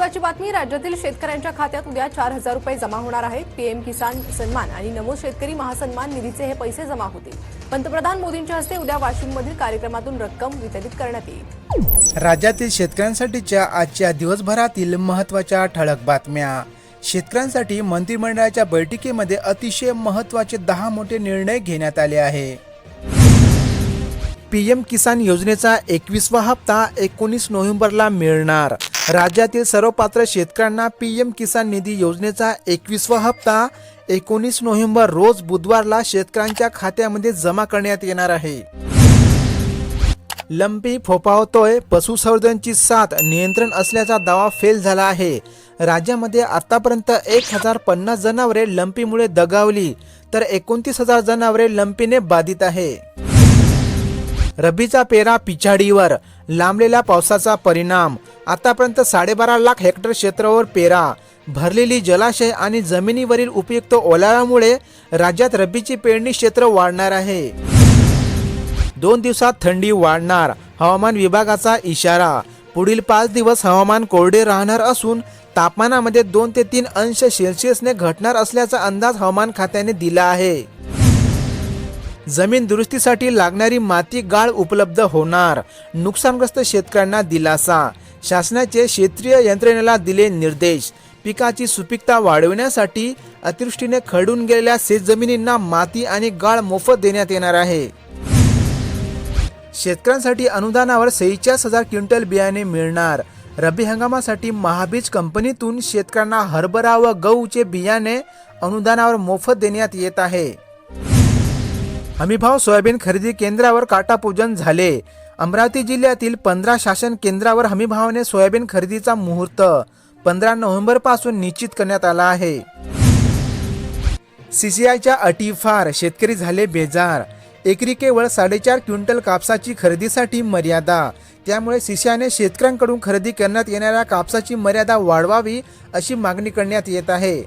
महत्वाची बातमी राज्यातील शेतकऱ्यांच्या खात्यात उद्या चार हजार रुपये जमा होणार आहेत. पीएम किसान सन्मान आणि नमो शेतकरी महासन्मान निधीचे हे पैसे जमा होतील. पंतप्रधान मोदींच्या हस्ते उद्या वाशिममधील कार्यक्रमातून रक्कम वितरित करण्यात येईल. राज्यातील शेतकऱ्यांसाठीच्या आजच्या दिवसभरातील महत्त्वाच्या ठळक बातम्या. शेतकऱ्यांसाठी मंत्रिमंडळाच्या बैठकीमध्ये अतिशय महत्त्वाचे दहा मोठे निर्णय घेण्यात आले आहे. पीएम किसान योजनेचा एकवीसवा हप्ता एकोणीस नोव्हेंबरला मिळणार. राज्यातील सर्व पात्र शेतकऱ्यांना पीएम किसान निधी योजनेचा एकवीसवा हप्ता एकोणीस नोव्हेंबर रोज बुधवारला शेतकऱ्यांच्या खात्यामध्ये जमा करण्यात येणार आहे. लंपी फोपावतोय पशुसंवर्धनची साथ नियंत्रण असल्याचा दावा फेल झाला आहे. राज्यामध्ये आतापर्यंत एक हजार पन्नास जनावरे लंपीमुळे दगावली तर एकोणतीस हजार जनावरे लंपीने बाधित आहे. रब्बीचा पेरा पिछाडीवर लांबलेल्या पावसाचा परिणाम. आतापर्यंत साडेबारा लाख हेक्टर क्षेत्रावर पेरा. भरलेली जलाशय आणि जमिनीवरील उपयुक्त ओलाव्यामुळे राज्यात रब्बीची पेरणी क्षेत्र वाढणार आहे. दोन दिवसात थंडी वाढणार हवामान विभागाचा इशारा. पुढील पाच दिवस हवामान कोरडे राहणार असून तापमानामध्ये दोन ते तीन अंश सेल्सिअसने घटणार असल्याचा अंदाज हवामान खात्याने दिला आहे. जमीन दुरुस्तीसाठी लागणारी माती गाळ उपलब्ध होणार. नुकसानग्रस्त शेतकऱ्यांना दिलासा. शासनाचे क्षेत्रीय यंत्रणेला दिले निर्देश. पिकाची सुपीकता वाढविण्यासाठी अतिवृष्टीने खडून गेलेल्या शेतजमिनींना माती आणि गाळ मोफत देण्यात येणार आहे. शेतकऱ्यांसाठी अनुदानावर सेहेचाळीस हजार क्विंटल बियाणे मिळणार. रब्बी हंगामासाठी महाबीज कंपनीतून शेतकऱ्यांना हरभरा व गहूचे बियाणे अनुदानावर मोफत देण्यात येत आहे. हमीभाव सोयाबीन खरेदी केंद्रावर काटापूजन झाले. अमरावती जिल्ह्यातील पंधरा शासन केंद्रावर हमीभावाने सोयाबीन खरेदीचा मुहूर्त पंधरा नोव्हेंबरपासून निश्चित करण्यात आला आहे. सीसीआयच्या अटी फार शेतकरी झाले बेजार. एकरी केवळ साडेचार क्विंटल कापसाची खरेदीसाठी मर्यादा. त्यामुळे सीसीआयने शेतकऱ्यांकडून खरेदी करण्यात येणाऱ्या कापसाची मर्यादा वाढवावी अशी मागणी करण्यात येत आहे.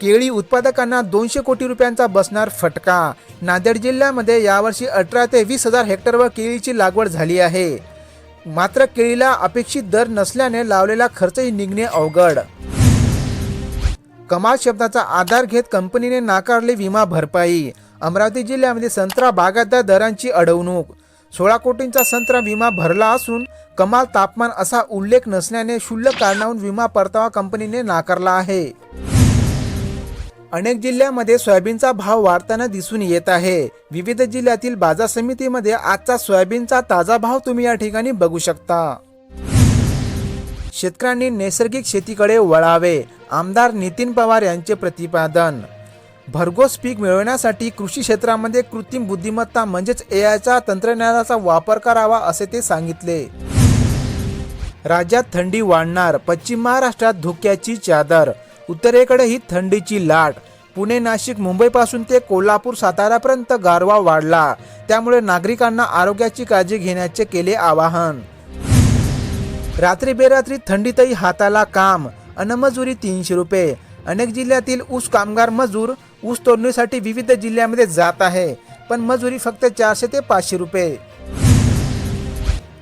केळी उत्पादकांना दोनशे कोटी रुपयांचा बसणार फटका. नांदेड जिल्ह्यामध्ये यावर्षी अठरा ते वीस हजार हेक्टरवर केळीची लागवड झाली आहे. मात्र केळीला अपेक्षित दर नसल्याने लावलेला खर्चही निघणे अवघड. कमाल शब्दाचा आधार घेत कंपनीने नाकारली विमा भरपाई. अमरावती जिल्ह्यामध्ये संत्रा बागायतदार दरांची अडवणूक. सोळा कोटींचा संत्रा विमा भरला असून कमाल तापमान असा उल्लेख नसल्याने शुल्लक कारणाहून विमा परतावा कंपनीने नाकारला आहे. अनेक जिल्ह्यामध्ये सोयाबीनचा भाव वाढताना दिसून येत आहे. विविध जिल्ह्यातील बाजार समितीमध्ये आजचा सोयाबीनचा ताजा भाव तुम्ही या ठिकाणी बघू शकता. शेतकऱ्यांनी नैसर्गिक शेतीकडे वळावे आमदार नितीन पवार यांचे प्रतिपादन. भरघोस पीक मिळवण्यासाठी कृषी क्षेत्रामध्ये कृत्रिम बुद्धिमत्ता म्हणजेच एआयचा तंत्रज्ञानाचा वापर करावा असे ते सांगितले. राज्यात थंडी वाढणार पश्चिम महाराष्ट्रात धुक्याची चादर उत्तरेकडेही थंडीची लाट. पुणे नाशिक मुंबईपासून ते कोल्हापूर सातारापर्यंत गारवा वाढला. त्यामुळे नागरिकांना आरोग्याची काळजी घेण्याचे केले आवाहन. रात्री बेरात्री थंडीतही हाताला काम. अनमजुरी तीनशे रुपये. अनेक जिल्ह्यातील ऊस कामगार मजूर ऊस तोडणीसाठी विविध जिल्ह्यामध्ये जात आहे. पण मजुरी फक्त चारशे ते पाचशे रुपये.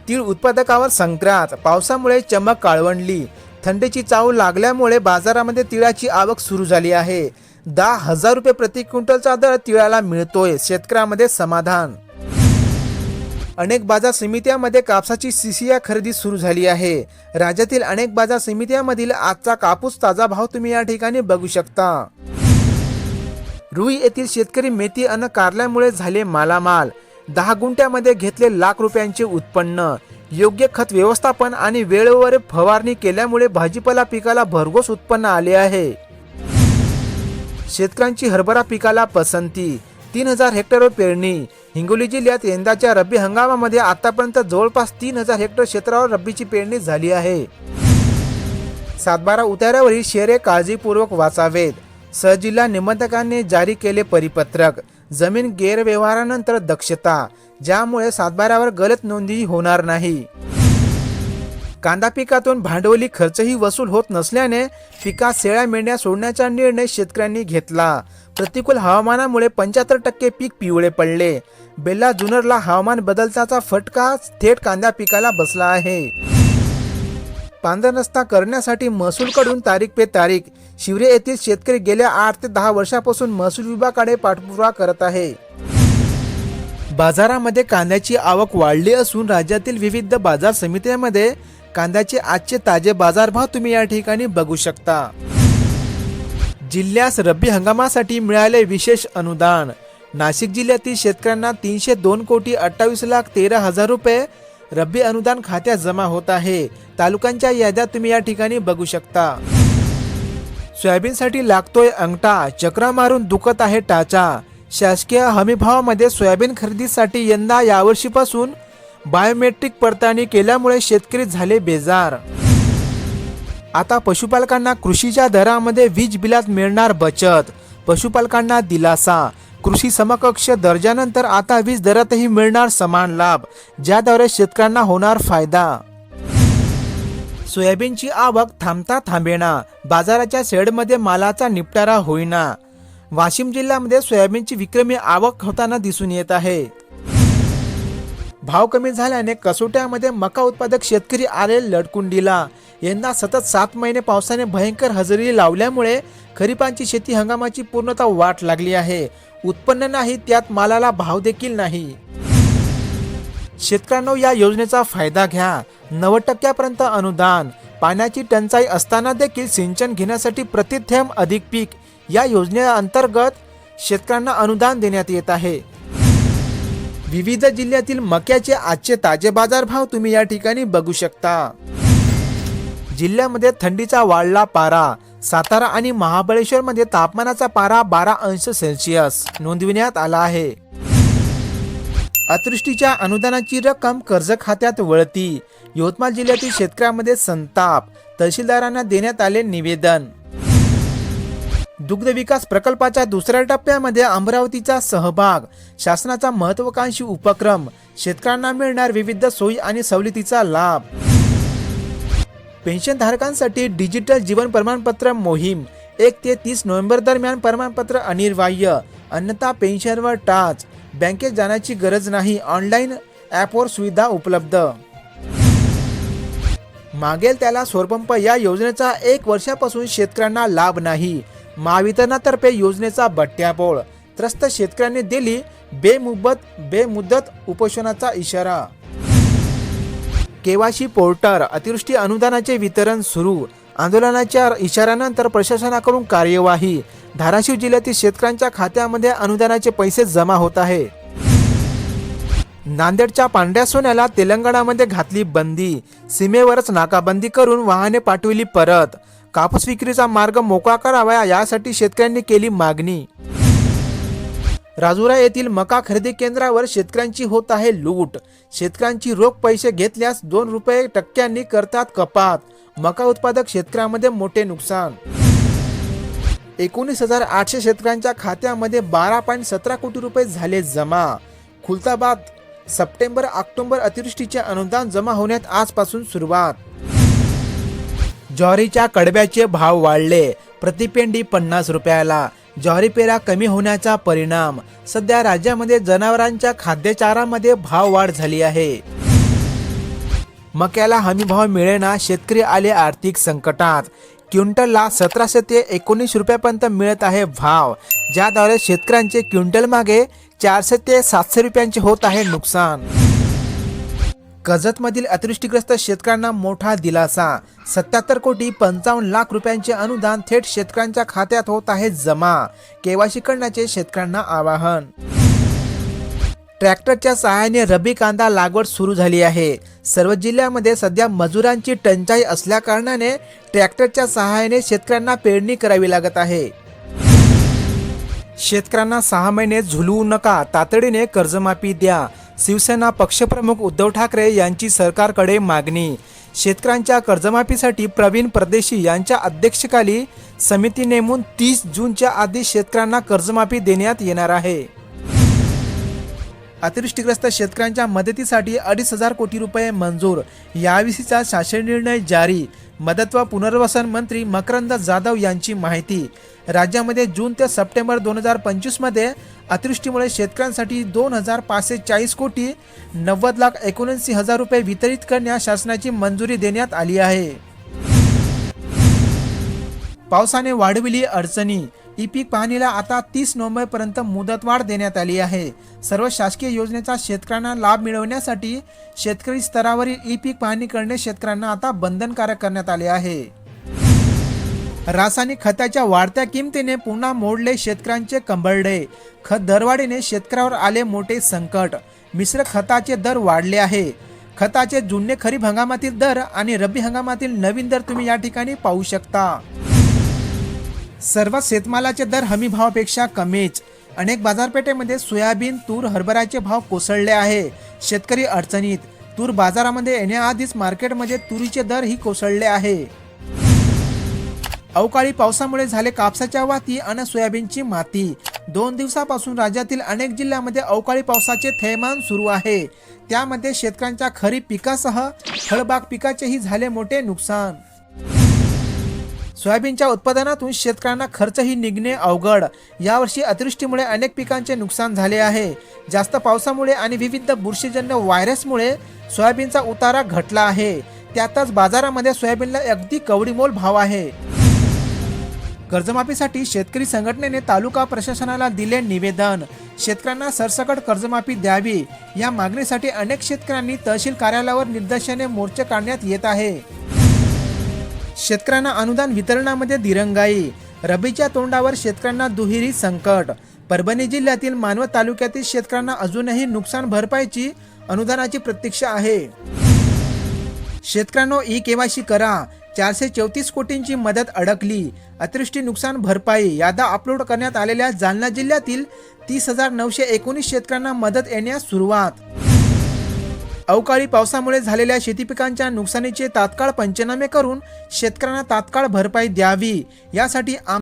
तीळ उत्पादकावर संक्रांत. पावसामुळे चमक काळवंडली. थंडीची चाव लागल्यामुळे बाजारामध्ये तिळाची आवक सुरू झाली आहे. दहा हजार रुपये प्रति क्विंटलचा दर तिळाला मिळतोय. शेतकऱ्यामध्ये समाधान. अनेक बाजार समित्यामध्ये कापसाची सीसीया खरेदी सुरू झाली आहे. राज्यातील अनेक बाजार समित्यामधील आजचा कापूस ताजा भाव तुम्ही या ठिकाणी बघू शकता. रुई येथील शेतकरी मेथी अन्न कारल्यामुळे झाले मालामाल. दहा गुंठ्यामध्ये घेतले लाख रुपयांचे उत्पन्न. योग्य खत व्यवस्थापन आणि वेळेवर फवारणी केल्यामुळे भाजीपाला पिकाला भरघोस उत्पन्न आले आहे. शेतकऱ्यांची हरभरा पिकाला पसंती तीन हजार हेक्टरवर पेरणी. हिंगोली जिल्ह्यात यंदाच्या रब्बी हंगामामध्ये आतापर्यंत जवळपास तीन हजार हेक्टर क्षेत्रावर रब्बीची पेरणी झाली आहे. सातबारा उतार्यावरील शेरे काळजीपूर्वक वाचावेत. सहजिल्हा निबंधकांनी जारी केले परिपत्रक. जमीन गैरव्यवहारानंतर दक्षता ज्यामुळे सातबाऱ्यावर गलत नोंदी होणार नाही. कांदा पिकातून भांडवली खर्चही वसूल होत नसल्याने पिकात शेळ्या मेंढ्या सोडण्याचा निर्णय शेतकऱ्यांनी घेतला. प्रतिकूल हवामानामुळे पंच्याहत्तर टक्के पीक पिवळे पडले. बेल्ला जुनरला हवामान बदलताचा फटका थेट कांदा पिकाला बसला आहे. पांढरा रस्ता करण्यासाठी महसूलकडून तारीख पे तारीख शिवरे येथील शेतकरी गेल्या आठ ते दहा वर्षापासून महसूल विभागाकडे पाठपुरावा करत आहे. बाजारामध्ये कांद्याची आवक वाढली असून राज्यातील विविध बाजार समित्यांमध्ये कांद्याचे आजचे ताजे बाजारभाव तुम्ही या ठिकाणी बघू शकता. जिल्ह्यास रब्बी हंगामासाठी मिळाले विशेष अनुदान. नाशिक जिल्ह्यातील शेतकऱ्यांना तीनशे दोन कोटी अठ्ठावीस लाख तेरा हजार रुपये रब्बी अनुदान खात्यात जमा होत आहे. तालुक्यांच्या याद्या तुम्ही या ठिकाणी बघू शकता. सोयाबीनसाठी लागतोय अंगठा चक्रा मारून दुखत आहे टाचा. शासकीय हमीभावामध्ये सोयाबीन खरेदीसाठी यंदा यावर्षीपासून बायोमेट्रिक पडताळणी केल्यामुळे शेतकरी झाले बेजार. आता पशुपालकांना कृषीच्या दरामध्ये वीज बिलात मिळणार बचत. पशुपालकांना दिलासा. कृषी समकक्ष दर्जानंतर आता वीज दरातही मिळणार समान लाभ ज्याद्वारे शेतकऱ्यांना होणार फायदा. सोयाबीनची आवक थांबता थांबेना. बाजाराच्या शेडमध्ये मालाचा निपटारा होईना. वाशिम जिल्ह्यामध्ये सोयाबीनची विक्रमी आवक होताना दिसून येत आहे. भाव कमी झाल्याने कसोट्यामध्ये मका उत्पादक शेतकरी आले लटकुंडीला यंदा सतत सात महिने पावसाने भयंकर हजेरी लावल्यामुळे खरीपांची शेती हंगामाची पूर्णतः वाट लागली आहे. उत्पन्न नाही त्यात मालाला भाव देखील नाही. शेतकऱ्यांनो या योजनेचा फायदा घ्या. नव्वद टक्क्यापर्यंत अनुदान. पाण्याची टंचाई असताना देखील सिंचन घेण्यासाठी प्रतिथेम अधिक पीक. या योजनेअंतर्गत शेतकऱ्यांना अनुदान देण्यात येत आहे. विविध जिल्ह्यातील मक्याचे आजचे ताजे बाजारभाव तुम्ही या ठिकाणी बघू शकता. जिल्ह्यामध्ये थंडीचा वाढला पारा. सातारा आणि महाबळेश्वरमध्ये तापमानाचा पारा बारा अंश सेल्सिअस. नोंदविण्यात आला आहे. अतिवृष्टीच्या अनुदानाची रक्कम कर्ज खात्यात वळती. यवतमाळ जिल्ह्यातील शेतकऱ्यांमध्ये संताप. तहसीलदारांना देण्यात आले निवेदन. दुग्ध विकास प्रकल्पाच्या दुसऱ्या टप्प्यामध्ये अमरावतीचा सहभाग. शासनाचा महत्वाकांक्षी उपक्रम. शेतकऱ्यांना मिळणार विविध सोयी आणि सवलतीचा लाभ. पेन्शनधारकांसाठी डिजिटल जीवन प्रमाणपत्र मोहीम. एक ते तीस नोव्हेंबर दरम्यान प्रमाणपत्र अनिर्वाह्य. अन्यथा पेन्शनवर टाच. बँकेत जाण्याची गरज नाही ऑनलाईन ॲपवर सुविधा उपलब्ध. मागेल त्याला स्वरपंप या योजनेचा एक वर्षापासून शेतकऱ्यांना लाभ नाही. महावितरणातर्फे योजनेचा बट्ट्याबोळ. त्रस्त शेतकऱ्यांनी दिली बेमुबत बेमुदत उपोषणाचा इशारा. केवाशी पोर्टर अतिवृष्टी अनुदानाचे वितरण सुरू. आंदोलनाच्या इशाऱ्यानंतर प्रशासनाकडून कार्यवाही. धाराशिव जिल्ह्यातील शेतकऱ्यांच्या खात्यामध्ये अनुदानाचे पैसे जमा होत आहे. नांदेडच्या पांढऱ्या सोन्याला तेलंगणामध्ये घातली बंदी. सीमेवरच नाकाबंदी करून वाहने पाठविली परत. कापूस विक्रीचा मार्ग मोकळा करावा यासाठी शेतकऱ्यांनी केली मागणी. राजुरा येथील मका खरेदी केंद्रावर शेतकऱ्यांची होत आहे लूट. शेतकऱ्यांची रोख पैसे घेतल्यास दोन रुपये टक्क्यांनी करतात कपात. मका उत्पादक शेतकऱ्यांमध्ये मोठे नुकसान. एकोणीस हजार आठशे शेतकऱ्यांच्या खात्यामध्ये बारा पॉईंट सतरा कोटी रुपये झाले जमा. खुलताबाद सप्टेंबर ऑक्टोबर अतिवृष्टीचे अनुदान जमा होण्यात आजपासून सुरुवात. ज्वारीच्या कडब्याचे भाव वाढले. प्रतिपेंडी पन्नास रुपयाला. ज्वारी पेरा कमी होण्याचा परिणाम. सध्या राज्यामध्ये जनावरांच्या खाद्यचारामध्ये भाव वाढ झाली आहे. मक्याला हमीभाव मिळेना शेतकरी आले आर्थिक संकटात. क्विंटलला सतराशे ते एकोणीस रुपयापर्यंत मिळत आहे भाव ज्याद्वारे शेतकऱ्यांचे क्विंटल मागे चारशे ते सातशे रुपयांचे होत आहे नुकसान. कर्जतमधील अतिवृष्टीग्रस्त शेतकऱ्यांना मोठा दिलासा सत्याहत्तर कोटी पंचावन्न लाख रुपयांचे अनुदान थेट शेतकऱ्यांच्या खात्यात होत आहे जमा केवायसी करण्याचे शेतकऱ्यांना आवाहन. ट्रॅक्टरच्या सहाय्याने रबी कांदा लागवड सुरू झाली आहे. सर्व जिल्ह्यामध्ये सध्या मजुरांची टंचाई असल्याकारणाने ट्रॅक्टरच्या सहाय्याने शेतकऱ्यांना पेरणी करावी लागत आहे. शेतकऱ्यांना सहा महिने झुलवू नका तातडीने कर्जमाफी द्या. शिवसेना पक्षप्रमुख उद्धव ठाकरे यांची सरकारकडे मागणी. शेतकऱ्यांच्या कर्जमाफीसाठी प्रवीण परदेशी यांच्या अध्यक्षकाली समिती नेमून तीस जूनच्या आधी शेतकऱ्यांना कर्जमाफी देण्यात येणार आहे. अतिवृष्टीग्रस्त शेतकऱ्यांच्या मदतीसाठी अडीच हजार कोटी रुपये मंजूर. याविषयीचा शासन निर्णय जारी. मदत व पुनर्वसन मंत्री मकरंद जाधव यांची माहिती. राज्यामध्ये जून ते सप्टेंबर दोन हजार पंचवीसमध्ये अतिवृष्टीमुळे शेतकऱ्यांसाठी दोन हजार पाचशे चाळीस कोटी नव्वद लाख एकोणऐंशी हजार रुपये वितरित करण्यास शासनाची मंजुरी देण्यात आली आहे. पावसाने वाढविली अडचणी. ई पीक पाहणीला आता तीस नोव्हेंबरपर्यंत मुदतवाढ देण्यात आली आहे. सर्व शासकीय योजनेचा शेतकऱ्यांना लाभ मिळवण्यासाठी शेतकरी स्तरावरील ई पीक पाहणी करणे शेतकऱ्यांना आता बंधनकारक करण्यात आले आहे. रासायनिक खताच्या वाढत्या किमतीने पुन्हा मोडले शेतकऱ्यांचे कंबरडे. खत दरवाढीने शेतकऱ्यावर आले मोठे संकट. मिश्र खताचे दर वाढले आहे. खताचे जुने खरीप हंगामातील दर आणि रब्बी हंगामातील नवीन दर तुम्ही या ठिकाणी पाहू शकता. सर्व शेतमालाचे दर हमी भावापेक्षा कमीच. अनेक बाजारपेठेमध्ये सोयाबीन तूर हरभऱ्याचे भाव कोसळले आहे. शेतकरी अडचणीत. तूर बाजारामध्ये येण्याआधीच मार्केटमध्ये तुरीचे दर ही कोसळले आहे. अवकाळी पावसामुळे झाले कापसाच्या वाती आणि सोयाबीनची माती. दोन दिवसापासून राज्यातील अनेक जिल्ह्यामध्ये अवकाळी पावसाचे थैमान सुरू आहे. त्यामध्ये शेतकऱ्यांच्या खरीप पिकासह फळबाग पिकाचेही झाले मोठे नुकसान. सोयाबीनच्या उत्पादनातून शेतकऱ्यांना खर्चही निघणे अवघड. यावर्षी अतिवृष्टीमुळे अनेक पिकांचे नुकसान झाले आहे. जास्त पावसामुळे आणि विविध बुरशीजन्य व्हायरसमुळे सोयाबीनचा उतारा घटला आहे. त्यातच बाजारामध्ये सोयाबीनला अगदी कवडीमोल भाव आहे. कर्जमाफीसाठी शेतकरी संघटनेने तालुका प्रशासनाला दिले निवेदन. शेतकऱ्यांना सरसकट कर्जमाफी द्यावी. या मागणीसाठी अनेक शेतकऱ्यांनी तहसील कार्यालयावर निर्दशने मोर्चे काढण्यात येत आहे. शेतकऱ्यांना अनुदान वितरणामध्ये दिरंगाई. रबीच्या तोंडावर शेतकऱ्यांना दुहेरी संकट. परभणी जिल्ह्यातील मानवत तालुक्यातील शेतकऱ्यांना अजूनही नुकसान भरपाईची अनुदानाची प्रतीक्षा आहे. शेतकऱ्यांनो ई केवायसी करा. चारशे चौतीस कोटींची मदत अडकली. अतिवृष्टी नुकसान भरपाई. यादा अपलोड करण्यात आलेल्या जालना जिल्ह्यातील तीस हजार नऊशे एकोणीस शेतकऱ्यांना मदत येण्यास सुरुवात. अवकाळी पावसामुळे झालेल्या शेती पिकांच्या नुकसानीचे तात्काळ पंचनामे करून शेतकऱ्यांना तात्काळ भरपाई द्यावी. यासाठी आम